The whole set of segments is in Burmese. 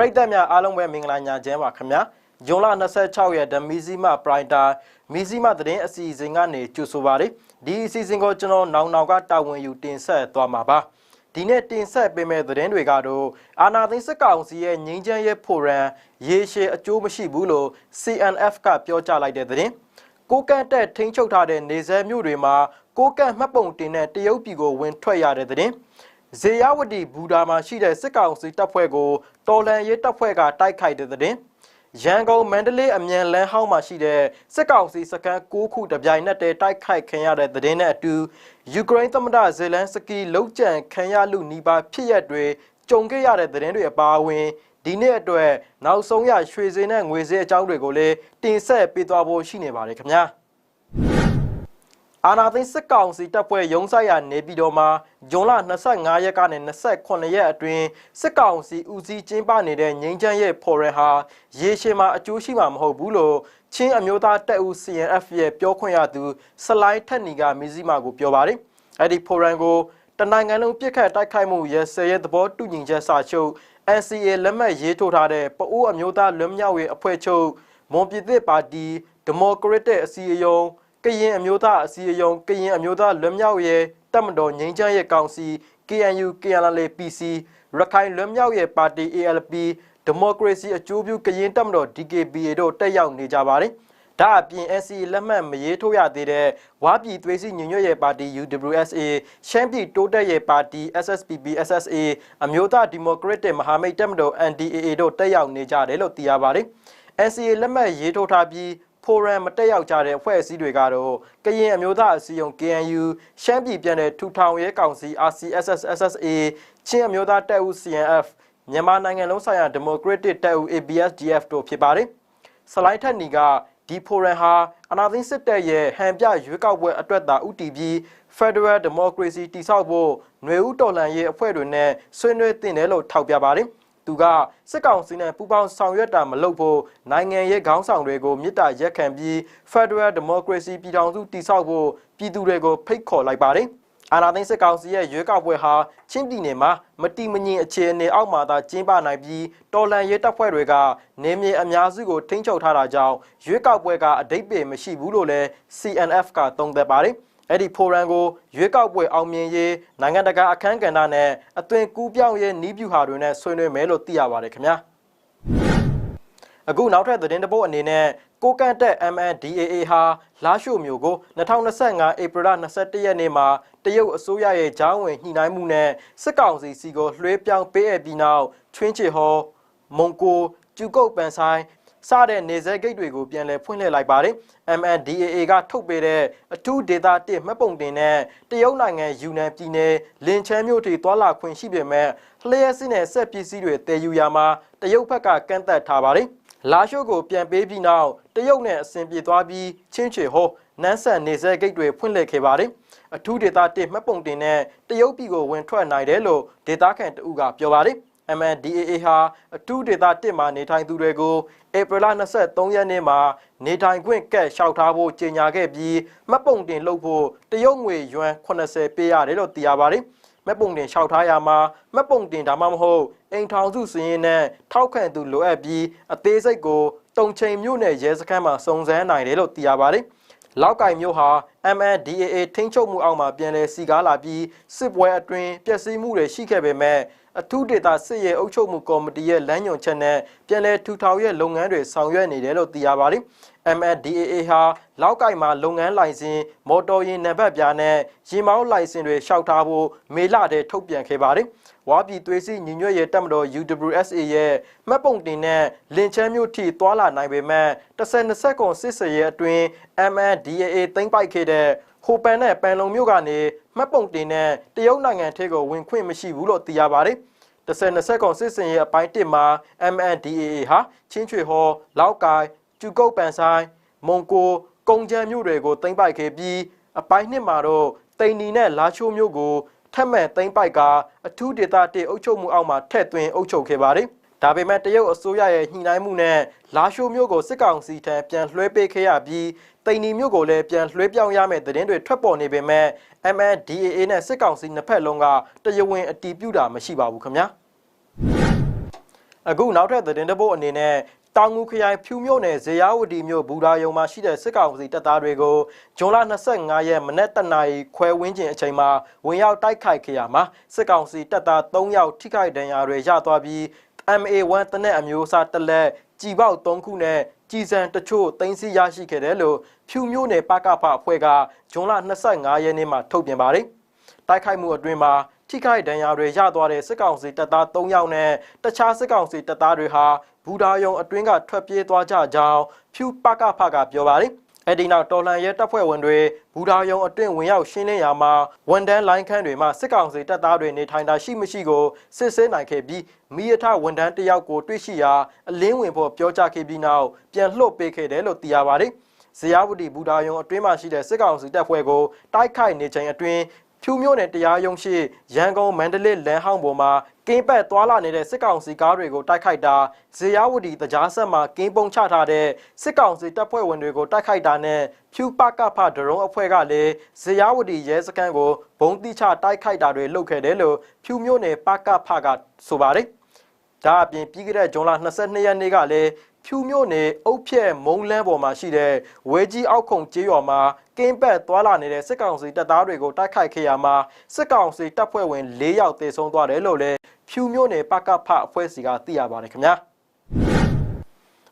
ပရိသတ်များအားလုံးပဲမင်္ဂလာညချမ်းပါခင်ဗျာဂျွန်လ26ရက်ဓမီဇီမပရိုင်တာမီဇီမသတင်းအစီအစဉ်ကနေကြိုဆိုပါရစေဒီအစီအစဉ်ကိုကျွန်တော်နောင်နောင်ကတာဝန်ယူတင်ဆက်သွားမှာပါဒီနေ့တင်ဆက်ပေးမယ့်သတင်းတွေကတော့အာနာသိန်းစစ်ကောင်စီရဲ့ငြိမ်းချမ်းရေးဖိုရမ်ရေရှည်အကျိုးမရှိဘူးလို့ CNF ကပြောကြားလိုက်တဲ့သတင်းကိုကန့်တက်ထိန်းချုပ်ထားတဲ့နေဆဲမြို့တွေမှာကိုကန့်မှတ်ပုံတင်တဲ့တရုတ်ပြည်ကိုဝင်ထွက်ရတဲ့သတင်း ဇေယဝတီဘူတာမှာရှိတဲ့စစ်ကောင်စီတပ်ဖွဲ့ကိုတော်လန်ရေးတပ်ဖွဲ့ကတိုက်ခိုက်တဲ့သတင်းရန်ကုန်မန္တလေးအမြန်လမ်းဟောင်းမှာရှိတဲ့စစ်ကောင်စီစခန်း9ခုတပြိုင်နက်တည်းတိုက်ခိုက်ခံရတဲ့သတင်းနဲ့အတူယူကရိန်းသမ္မတဇေလန်စကီလုံးကျန်ခံရလူနီးပါးဖြစ်ရက်တွေကြုံခဲ့ရတဲ့သတင်းတွေအပါအဝင်ဒီနေ့အတွက်နောက်ဆုံးရရွှေစင်းနဲ့ငွေစင်းအကြောင်းတွေကိုလည်းတင်ဆက်ပေးသွားဖို့ရှိနေပါတယ်ခင်ဗျာ အာနာသိန်းစစ်ကောင်စီတပ်ဖွဲ့ရုံးဆိုင်ရာနေပြည်တော်မှာဂျွန်လ25ရက်ကနေ28ရက်အတွင်းစစ်ကောင်စီဦးစီးကျင်းပနေတဲ့ငြိမ်းချမ်းရေးဖော်ရဟာရေရှည်မှာအကျိုးရှိမှာမဟုတ်ဘူးလို့ချင်းအမျိုးသားတပ်ဦး CNF ရဲ့ပြောခွင့်ရသူစလိုင်းထက်နီကမီဇီမာကိုပြောပါတယ်။အဲ့ဒီဖော်ရန်ကိုတနိုင်ငံလုံးပြစ်ခတ်တိုက်ခိုက်မှုရဲစဲရဲ့သဘောတူညီချက်စာချုပ် NCA လက်မှတ်ရေးထိုးထားတဲ့ပအိုးအမျိုးသားလွတ်မြောက်ရေးအဖွဲ့ချုပ်မွန်ပြည်သစ်ပါတီဒီမိုကရက်တစ်အစည်းအရုံး ကရင်အမျိုးသားအစည်းအရုံးကရင်အမျိုးသားလွတ်မြောက်ရေးတပ်မတော်ငြိမ်းချမ်းရေးကောင်စီ KNU KNL PC ရခိုင်လွတ်မြောက်ရေးပါတီ ALP ဒီမိုကရေစီအကျိုးပြုကရင်တပ်မတော် DKBA တို့တက်ရောက်နေကြပါတယ်။ဒါအပြင် NCA လက်မှတ်မရေးထိုးရသေးတဲ့ဝါပြည်သွေးစည်းညီညွတ်ရေးပါတီ UWSA ရှမ်းပြည်တိုးတက်ရေးပါတီ SSPP SSA အမျိုးသားဒီမိုကရက်တစ်မဟာမိတ်တပ်မတော် NDAA တို့တက်ရောက်နေကြတယ်လို့သိရပါတယ်။ NCA လက်မှတ်ရေးထိုးထားပြီး ဖိုရမ်မတက်ရောက်ကြတဲ့အဖွဲ့အစည်းတွေကတော့ကရင်အမျိုးသားအစည်းအရုံး KNU ရှမ်းပြည်ပြည်နယ်ထူထောင်ရေးကောင်စီ RCSS SSA ချင်းအမျိုးသားတပ်ဦး CNF မြန်မာနိုင်ငံလုံးဆိုင်ရာဒီမိုကရက်တစ်တပ်ဦး ABSDF တို့ဖြစ်ပါတယ်။စလိုင်းထက်နီကဒီဖိုရမ်ဟာအနာသိန်းစစ်တပ်ရဲ့ဟန်ပြရွေးကောက်ပွဲအတွက်သာဥတီပြီး Federal Democracy တိဆောက်ဖို့ຫນွေဦးတော်လှန်ရေးအဖွဲ့တွေနဲ့ဆွေးနွေးတင်တယ်လို့ထောက်ပြပါတယ်။ သူကစစ်ကောင်စီနဲ့ပူးပေါင်းဆောင်ရွက်တာမလုပ်ဖို့နိုင်ငံရေးခေါင်းဆောင်တွေကိုမြစ်တာရက်ခံပြီး Federal Democracy ပြည်ထောင်စုတည်ဆောက်ဖို့ပြည်သူတွေကိုဖိတ်ခေါ်လိုက်ပါတယ်။အာဏာသိမ်းစစ်ကောင်စီရဲ့ရွေးကောက်ပွဲဟာချင်းပြည်နယ်မှာမတိမငြင်အခြေအနေအောက်မှာသာကျင်းပနိုင်ပြီးတော်လန်ရေးတပ်ဖွဲ့တွေကနေမြေအများစုကိုထိန်းချုပ်ထားတာကြောင့်ရွေးကောက်ပွဲကအတိတ်ပေမရှိဘူးလို့လည်း CNF ကသုံးသပ်ပါတယ်။ အဲ့ဒီဖိုရန်ကိုရွေးကောက်ပွဲအောင်မြင်ရေးနိုင်ငံတကာအခမ်းကဏ္ဍနဲ့အသွင်ကူးပြောင်းရေးနီးဗျူဟာတွေနဲ့ဆွေးနွေးမယ်လို့သိရပါတယ်ခင်ဗျာအခုနောက်ထပ်သတင်းတစ်ပုဒ်အနေနဲ့ကိုကန့်တက် MNDAA ဟာလာရှိုမျိုးကို2025ဧပြီလ21ရက်နေ့မှာတရုတ်အစိုးရရဲ့ဂျောင်းဝင်ညှိနှိုင်းမှုနဲ့စစ်ကောင်စီစီကိုလွှဲပြောင်းပေးအပ်ပြီးနောက်ချွင်းချေဟောမုံကိုကျူကုတ်ပန်ဆိုင် စတဲ့နေဆက်ဂိတ်တွေကိုပြန်လည်ဖွင့်လှစ်လိုက်ပါတယ် MNDAA ကထုတ်ပေးတဲ့အထူးဒေတာ1မှတ်ပုံတင်နဲ့တရုတ်နိုင်ငံယူနန်ပြည်နယ်လင်ချမ်းမြို့ထိသွာလာခွင့်ရှိပေမဲ့လျှက်စစ်နဲ့ဆက်ပစ္စည်းတွေတည်ယူရမှာတရုတ်ဘက်ကကန့်သက်ထားပါတယ်လာရှိုးကိုပြန်ပေးပြီးနောက်တရုတ်နဲ့အဆင်ပြေသွားပြီးချင်းချေဟောနန်းဆန်နေဆက်ဂိတ်တွေဖွင့်လှစ်ခဲ့ပါတယ်အထူးဒေတာ1မှတ်ပုံတင်နဲ့တရုတ်ပြည်ကိုဝင်ထွက်နိုင်တယ်လို့ဒေတာခန့်တဦးကပြောပါတယ် MNDAA ဟာအထူးဒေသ1မှာနေထိုင်သူတွေကိုဧပြီလ23ရက်နေ့မှာနေထိုင်ခွင့်ကတ်လျှောက်ထားဖို့ကြေညာခဲ့ပြီးမှတ်ပုံတင်လုပ်ဖို့တရုတ်ငွေယွမ်80ပေးရတယ်လို့သိရပါတယ်။မှတ်ပုံတင်လျှောက်ထားရမှာမှတ်ပုံတင်ဒါမှမဟုတ်အိမ်ထောင်စုစည်ရင်းနဲ့ထောက်ခံသူလိုအပ်ပြီးအသေးစိတ်ကိုတုံချိန်မြို့နယ်ရဲစခန်းမှာစုံစမ်းနိုင်တယ်လို့သိရပါတယ်။လောက်ကင်မျိုးဟာ MNDAA ထိန်းချုပ်မှုအောက်မှာပြန်လည်စီကားလာပြီးစစ်ပွဲအတွင်းပျက်စီးမှုတွေရှိခဲ့ပေမဲ့ အထူးဒေတာစစ်ရေးအုပ်ချုပ်မှုကော်မတီရဲ့လမ်းညွှန်ချက်နဲ့ပြည်내ထူထောင်ရဲ့လုပ်ငန်းတွေဆောင်ရွက်နေတယ်လို့သိရပါတယ်။ MNDAA ဟာလောက်ကင်မှာလုပ်ငန်းလိုင်စင်မော်တော်ယာဉ်နံပါတ်ပြားနဲ့ရင်မောင်းလိုင်စင်တွေလျှောက်ထားဖို့မေလတည်းထုတ်ပြန်ခဲ့ပါတယ်။ဝါပြည်သွေးစည်းညီညွတ်ရေးတပ်မတော် UWSA ရဲ့မှတ်ပုံတင်နဲ့လင်ချမ်းမြို့ထိသွာလာနိုင်ပေမဲ့10-20ကွန်စစ်စရဲအတွင်း MNDAA သိမ်းပိုက်ခဲ့တဲ့ဟိုပန်နဲ့ပန်လုံမြို့ကနေမှတ်ပုံတင်နဲ့တရုတ်နိုင်ငံထဲကိုဝင်ခွင့်မရှိဘူးလို့သိရပါတယ်။ 10-20ကွန်စစ်စင်ရဲ့အပိုင်း1မှာ MNDAA ဟာချင်းချွေဟောလောက်ကိုင်ကျူကုတ်ပန်ဆိုင်မုံကိုကုံချမ်းမြို့တွေကိုသိမ်းပိုက်ခဲ့ပြီးအပိုင်း2မှာတော့တိန်နီနဲ့လာချိုးမြို့ကိုထက်မဲ့သိမ်းပိုက်ကအထူးဒေသတေအုပ်ချုပ်မှုအောက်မှာထည့်သွင်းအုပ်ချုပ်ခဲ့ပါတယ်။ဒါပေမဲ့တရုတ်အစိုးရရဲ့ညှိနှိုင်းမှုနဲ့လာရှိုးမြို့ကိုစစ်ကောင်စီထံပြန်လွှဲပေးခဲ့ရပြီး တိန်နီမြို့ကိုလည်းပြန်လွှဲပြောင်းရမယ့်သတင်းတွေထွက်ပေါ်နေပေမဲ့ MNDAA နဲ့စစ်ကောင်စီနှစ်ဖက်လုံးကတရားဝင်အတည်ပြုတာမရှိပါဘူးခင်ဗျာ။အခုနောက်ထပ်သတင်းတစ်ပုဒ်အနေနဲ့တောင်ငူခရိုင်ဖြူမြို့နယ်ဇေယဝတီမြို့ဘူဒါယုံမှာရှိတဲ့စစ်ကောင်စီတပ်သားတွေကိုဇွန်လ25ရက်မနက်တနာရီခွဲဝန်းကျင်အချိန်မှာဝင်ရောက်တိုက်ခိုက်ခဲ့ရမှာစစ်ကောင်စီတပ်သား3ယောက်ထိခိုက်ဒဏ်ရာတွေရသွားပြီး MA1 တနက်အမျိုးအစားတစ်လက်ကြည်ပေါက်3ခုနဲ့ ကြည်စံတချို့တင်စီရရှိခဲ့တယ်လို့ဖြူမြို့နယ်ပကဖအဖွဲ့ကဇွန်လ25ရက်နေ့မှာထုတ်ပြန်ပါတယ်တိုက်ခိုက်မှုအတွင်းမှာထိခိုက်ဒဏ်ရာတွေရသွားတဲ့စစ်ကောင်စီတပ်သား3ယောက်နဲ့တခြားစစ်ကောင်စီတပ်သားတွေဟာဘူဒါယုံအတွင်းကထွက်ပြေးသွားကြကြောင်းဖြူပကဖကပြောပါတယ် အဲ့ဒီနောက်တော်လန်ရဲတပ်ဖွဲ့ဝင်တွေဘူဒါယုံအတွင်းဝင်ရောက်ရှင်းလင်းရာမှာဝန်တန်းလိုင်းခန်းတွေမှာစစ်ကောင်စီတပ်သားတွေနေထိုင်တာရှိမရှိကိုစစ်ဆေးနိုင်ခဲ့ပြီးမိရထဝန်တန်းတယောက်ကိုတွေ့ရှိရာအလင်းဝင်ဖို့ပြောကြားခဲ့ပြီးနောက်ပြန်လှုပ်ပေးခဲ့တယ်လို့သိရပါတယ်ဇေယဝတီဘူဒါယုံအတွင်းမှာရှိတဲ့စစ်ကောင်စီတပ်ဖွဲ့ကိုတိုက်ခိုက်နေချိန်အတွင်း ဖြူမြို့နယ်တရားရုံးရှိရန်ကုန်မန္တလေးလမ်းဟောင်းပေါ်မှာကင်းပတ်သွာလာနေတဲ့စစ်ကောင်စီကားတွေကိုတိုက်ခိုက်တာဇေယဝတီတကြားဆက်မှာကင်းပုံချထားတဲ့စစ်ကောင်စီတပ်ဖွဲ့ဝင်တွေကိုတိုက်ခိုက်တာနဲ့ဖြူပကဖဒရုံအဖွဲ့ကလည်းဇေယဝတီရဲစခန်းကိုဘုံတိချတိုက်ခိုက်တာတွေလုပ်ခဲ့တယ်လို့ဖြူမြို့နယ်ပကဖကဆိုပါတယ်ဒါအပြင်ပြီးခဲ့တဲ့ဇွန်လ22ရက်နေ့ကလည်း ဖြူမြို့နယ်အုတ်ဖြဲမုံလန်းပေါ်မှာရှိတဲ့ဝဲကြီးအောက်ခုံကျေးရွာမှာကင်းပတ်သွာလာနေတဲ့စစ်ကောင်စီတပ်သားတွေကိုတိုက်ခိုက်ခဲ့ရမှာစစ်ကောင်စီတပ်ဖွဲ့ဝင်၄ယောက်သေဆုံးသွားတယ်လို့လည်းဖြူမြို့နယ်ပကဖအဖွဲ့စီကသိရပါတယ်ခင်ဗျာ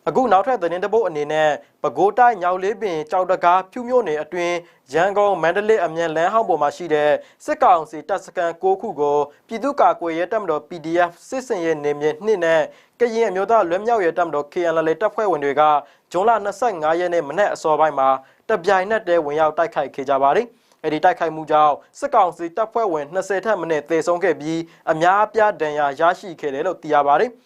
အခုနောက်ထပ်သတင်းတစ်ပုဒ်အနေနဲ့ပဲခူးတိုင်းညောင်လေးပင်ကြောက်တကားဖြူမြို့နယ်အတွင်းရန်ကုန်မန္တလေးအမြန်လမ်းဟောင်းပေါ်မှာရှိတဲ့စစ်ကောင်စီတပ်စခန်း6ခုကိုပြည်သူ့ကာကွယ်ရေးတပ်မတော် PDF စစ်စင်ရေးနေမြေနှစ်နဲ့ကရင်အမျိုးသားလွတ်မြောက်ရေးတပ်မတော် KNL တပ်ဖွဲ့ဝင်တွေကဂျွန်လ25ရက်နေ့မနေ့အစောပိုင်းမှာတပြိုင်နက်တည်းဝင်ရောက်တိုက်ခိုက်ခဲ့ကြပါတယ်။အဲဒီတိုက်ခိုက်မှုကြောင့်စစ်ကောင်စီတပ်ဖွဲ့ဝင်20ထက်မနည်းသေဆုံးခဲ့ပြီးအများအပြားဒဏ်ရာရရှိခဲ့တယ်လို့သိရပါတယ်။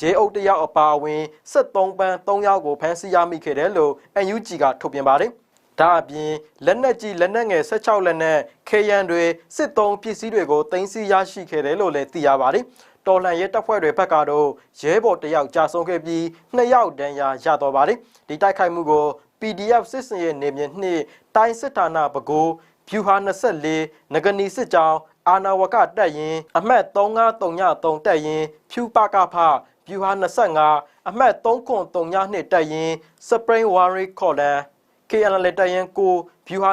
ရဲအုပ်တယောက်အပါအဝင်73ပန်း3ယောက်ကိုဖမ်းဆီးရမိခဲ့တယ်လို့ NUG ကထုတ်ပြန်ပါတယ်။ဒါအပြင်လက်နက်ကြီးလက်နက်ငယ်16လက်နဲ့ခေရန်တွေစစ်သုံးပစ္စည်းတွေကိုတင်စီရရှိခဲ့တယ်လို့လည်းသိရပါတယ်။တော်လှန်ရေးတပ်ဖွဲ့တွေဘက်ကတော့ရဲဘော်တယောက်ကြာဆုံးခဲ့ပြီးနှစ်ယောက်ဒဏ်ရာရတော့ပါတယ်။ဒီတိုက်ခိုက်မှုကို PDF စစ်စင်ရဲ့နေမြေနှစ်တိုင်းစစ်ဌာနပဲခူးဖြူဟာ24ငကနီစစ်ကြောင်းအာနာဝကတက်ရင် အမှတ်3933တက်ရင်ဖြူပကဖ ဖြူဟာ25အမှတ်3932တက်ရင် Spring Warrior Column KNL တက်ရင်9ဖြူဟာ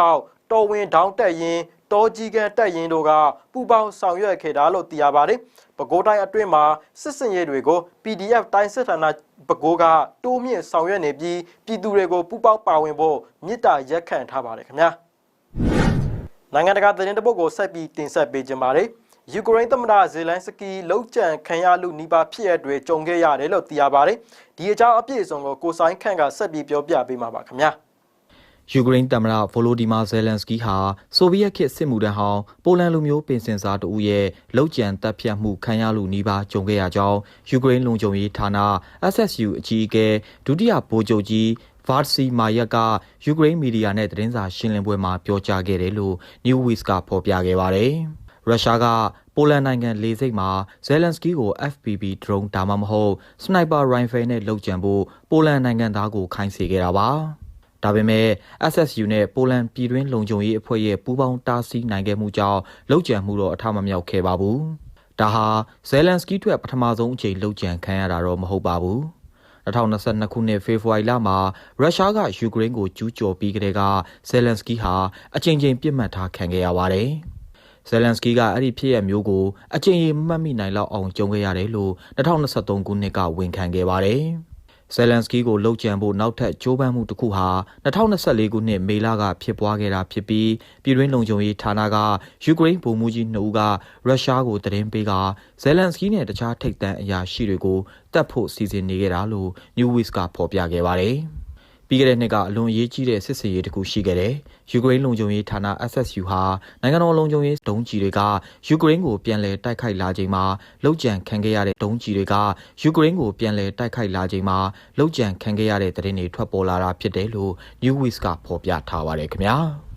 26တော်ဝင်ဒေါင်းတက်ရင်တောကြီးကန်တက်ရင်တို့ကပူပေါင်းဆောင်ရွက်ခဲ့တာလို့သိရပါတယ်။ပဲခူးတိုင်းအတွင်းမှာစစ်စင်ရေးတွေကို PDF တိုင်းစစ်ဌာနပဲခူးကတိုးမြင့်ဆောင်ရွက်နေပြီးပြည်သူတွေကိုပူပေါင်းပါဝင်ဖို့မြစ်တာရက်ခံထားပါတယ်ခင်ဗျာ။နိုင်ငံတကာသတင်းတပုတ်ကိုဆက်ပြီးတင်ဆက်ပေးကြပါမယ်။ ယူကရိန်းသမ္မတဇေလန်စကီလောက်ကျန်ခံရလူနီးပါးဖြစ်ရတွေကြုံခဲ့ရတယ်လို့သိရပါတယ်။ဒီအကြောင်းအပြည့်အစုံကိုကိုဆိုင်ခန့်ကဆက်ပြီးပြောပြပေးမှာပါခင်ဗျာ။ယူကရိန်းသမ္မတဗိုလိုဒီမာဇယ်လန်စကီဟာဆိုဗီယက်ခေတ်စစ်မှုထမ်းဟောင်းပိုလန်လူမျိုးပင်စင်စားတဦးရဲ့လောက်ကျန်တပ်ဖြတ်မှုခံရလူနီးပါးကြုံခဲ့ရကြောင်းယူကရိန်းလုံခြုံရေးဌာန SSU အကြီးအကဲဒုတိယဗိုလ်ချုပ်ကြီးဗာဒစီမာယက်ကယူကရိန်းမီဒီယာနဲ့သတင်းစာရှင်းလင်းပွဲမှာပြောကြားခဲ့တယ်လို့ New Week ကဖော်ပြခဲ့ပါတယ်။ ရုရှားကပိုလန်နိုင်ငံလေဆိပ်မှာဇယ်လန်စကီကို FPV drone ဒါမှမဟုတ်စနိုက်ပါရိုင်ဖယ်နဲ့လှုပ်ကြံဖို့ပိုလန်နိုင်ငံသားကိုခိုင်းစေခဲ့တာပါ။ဒါပေမဲ့ SSU နဲ့ပိုလန်ပြည်တွင်းလုံခြုံရေးအဖွဲ့ရဲ့ပူးပေါင်းတားဆီးနိုင်ခဲ့မှုကြောင့်လှုပ်ကြံမှုတော့အထမမြောက်ခဲ့ပါဘူး။ဒါဟာဇယ်လန်စကီထွက်ပထမဆုံးအချိန်လှုပ်ကြံခံရတာတော့မဟုတ်ပါဘူး။2022ခုနှစ်ဖေဖော်ဝါရီလမှာရုရှားကယူကရိန်းကိုကျူးကျော်ပြီးကတည်းကဇယ်လန်စကီဟာအကြိမ်ကြိမ်ပြစ်မှတ်ထားခံခဲ့ရပါတယ်။ ဇယ်လန်စကီကအဲ့ဒီဖြစ်ရမျိုးကိုအကြိမ်ရင်မှတ်မိနိုင်လောက်အောင်ကြုံခဲ့ရတယ်လို့2023ခုနှစ်ကဝန်ခံခဲ့ပါတယ်။ဇယ်လန်စကီကိုလှုပ်ကြံဖို့နောက်ထပ်ကြိုးပမ်းမှုတစ်ခုဟာ2024ခုနှစ်မေလကဖြစ်ပွားခဲ့တာဖြစ်ပြီးပြည်တွင်းလုံခြုံရေးဌာနကယူကရိန်းဗိုလ်မှူးကြီး2ဦးကရုရှားကိုသတင်းပေးကဇယ်လန်စကီနဲ့တခြားထိပ်တန်းအရာရှိတွေကိုတတ်ဖို့စီစဉ်နေခဲ့တာလို့ New Week ကဖော်ပြခဲ့ပါတယ်။ပြီးခဲ့တဲ့နှစ်ကအလွန်အရေးကြီးတဲ့စစ်စင်ရေးတစ်ခုရှိခဲ့တယ်။ ယူကရိန်းလုံခြုံရေးဌာန SSU ဟာနိုင်ငံတော်လုံခြုံရေးဒုံးကျည်တွေကယူကရိန်းကိုပြန်လည်တိုက်ခိုက်လာချိန်မှာလောက်ကျန်ခံခဲ့ရတဲ့ဒုံးကျည်တွေကယူကရိန်းကိုပြန်လည်တိုက်ခိုက်လာချိန်မှာလောက်ကျန်ခံခဲ့ရတဲ့သတင်းတွေထွက်ပေါ်လာတာဖြစ်တယ်လို့ New Week ကဖော်ပြထားပါတယ်ခင်ဗျာ။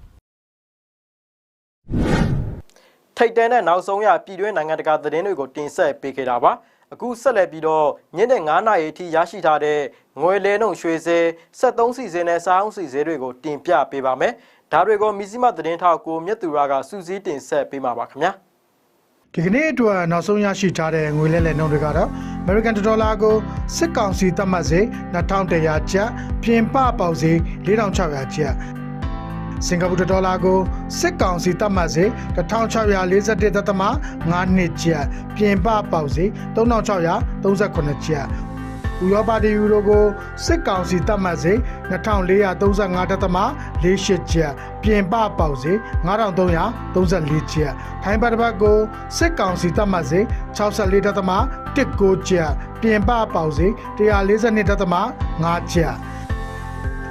ထိတ်တန်းတဲ့နောက်ဆုံးရပြည်တွင်းနိုင်ငံတကာသတင်းတွေကိုတင်ဆက်ပေးခဲ့တာပါ။အခုဆက်လက်ပြီးတော့ညနေ9နာရီအထိရရှိထားတဲ့ငွေလဲနှုန်းရွှေစဲ73စီစဲနဲ့စားအောင်စီစဲတွေကိုတင်ပြပေးပါမယ်။ ဒါတွေကိုမီဇီမသတင်းထောက်ကိုမြတ်သူရကစူးစီးတင်ဆက်ပေးမှာပါခင်ဗျာ။ဒီကနေ့အတွက်နောက်ဆုံးရရှိထားတဲ့ငွေလဲလှယ်နှုန်းတွေကတော့ American Dollar ကိုစစ်ကောင်စီသတ်မှတ်စေ2100ကျပ်ပြင်ပပေါက်စေ4600ကျပ်စင်ကာပူဒေါ်လာကိုစစ်ကောင်စီသတ်မှတ်စေ1641.5နှစ်ကျပ်ပြင်ပပေါက်စေ3638ကျပ် ဥရောပတီယူရိုကိုစစ်ကောင်စီသတ်မှတ်စေ2435.48ကျပ်ပြင်ပပေါက်စေ9334ကျပ်ထိုင်းဘတ်တစ်ပတ်ကိုစစ်ကောင်စီသတ်မှတ်စေ64.19ကျပ်ပြင်ပပေါက်စေ142.5ကျပ်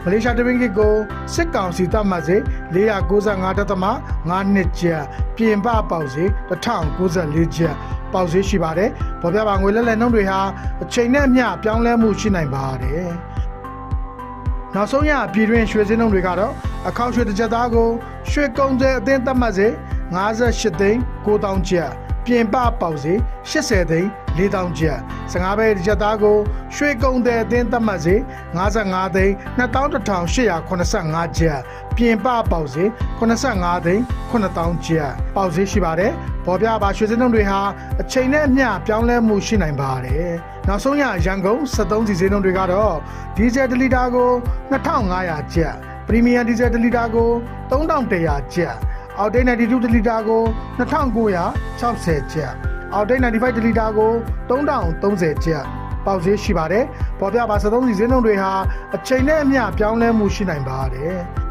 မလေးရှားတပင်းကစ်ကိုစစ်ကောင်စီသတ်မှတ်စေ495.5နှစ်ကျပ်ပြင်ပပေါက်စေ1094ကျပ် ပေါက်စေရှိပါတယ်။ပေါ်ပြပါငွေလဲလှယ်နှုန်းတွေဟာအချိန်နဲ့အမျှပြောင်းလဲမှုရှိနိုင်ပါတယ်။နောက်ဆုံးရပြည်တွင်းရွှေစင်းနှုန်းတွေကတော့အခောက်ရွှေတစ်ကြက်သားကိုရွှေကုန်းတဲ့အသင်းသတ်မှတ်စေ58သိန်း9000ကျပ်ပြင်ပပေါက်စေ80သိန်း 4000ကျပ်15ပဲတစ်ကြက်သားကိုရွှေကုန်းတဲ့အသင်းသတ်မှတ်စေ55သိန်း21885ကျပ်ပြင်ပပေါက်စေ85သိန်း9000ကျပ်ပေါက်စေရှိပါတယ်ပေါ်ပြပါရွှေစင်းနှုန်းတွေဟာအချိန်နဲ့အမျှပြောင်းလဲမှုရှိနိုင်ပါတယ်နောက်ဆုံးရရန်ကုန်73စီစင်းနှုန်းတွေကတော့ဒီဇယ်1လီတာကို2500ကျပ်ပရီမီယံဒီဇယ်1လီတာကို3100ကျပ်အောက်တိတ်92တလီတာကို2960ကျပ် အောက်တိတ်95တလီတာကို3030ကျပ်ပေါက်ဈေးရှိပါတယ်။ပေါ်ပြပါ73စီဈေးနှုန်းတွေဟာအချိန်နဲ့အမျှပြောင်းလဲမှုရှိနိုင်ပါတယ်။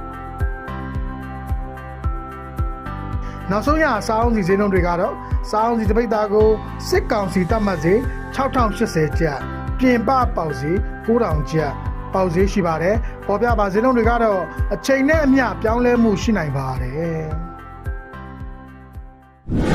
နောက်ဆုံးရစားအောင်စီဈေးနှုန်းတွေကတော့စားအောင်စီတပိတ်သားကိုစစ်ကောင်စီတတ်မှတ်စေ6080ကျပ်ပြင်ပပေါက်ဈေး9000ကျပ်ပေါက်ဈေးရှိပါတယ်။ပေါ်ပြပါဈေးနှုန်းတွေကတော့အချိန်နဲ့အမျှပြောင်းလဲမှုရှိနိုင်ပါတယ်။